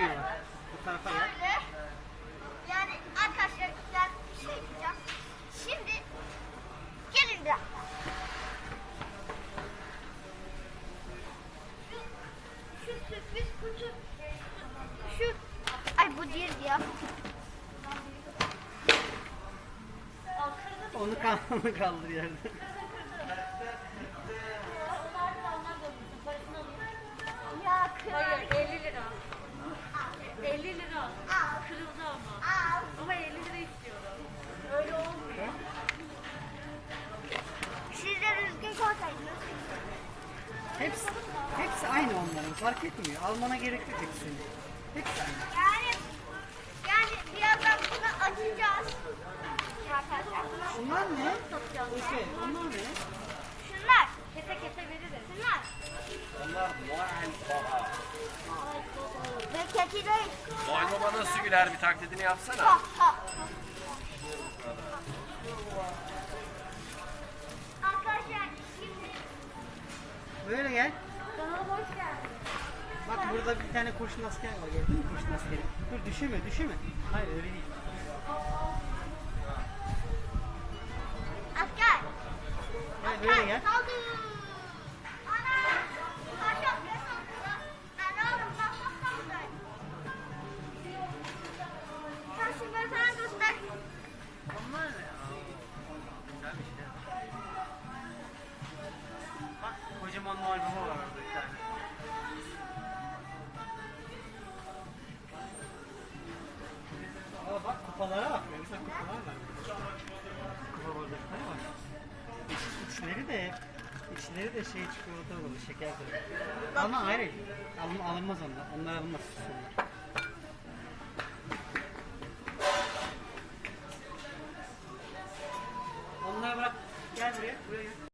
bu tarafa gel. Yani arkadaşlar ben bir şey diyeceğim. Şimdi gelin bir. Şu, şu sürpriz kutu. Şu. Ay bu değildi ya. Onu kaldır, kaldır yerde. Hepsi, hepsi aynı onların. Fark etmiyor. Almana gerek yok hepsini. Hepsi aynı. Yani yani birazdan bunu açacağız. Onlar ne? Okey, onlar ne? Şunlar. Kese kese veririz. Şunlar. Onlar Noel Baba. Ve keçi değil. Noel Baba nasıl güler bir taklidini yapsana. Ha ha. Böyle gel. kanalıma hoş geldiniz. Bak burada bir tane kurşun asker var. Gördün mü kurşun askeri? Dur düşürme, düşürme. Hayır öyle değil. Asker. Gel böyle gel. Kaldı. Kupalara bak. Mesela kupalar var. Kupa bardakları var. İç, içleri de içleri de şey çikolata dolu, şeker dolu. Ama hayır, alın, alınmaz onlar. Onlar alınmaz.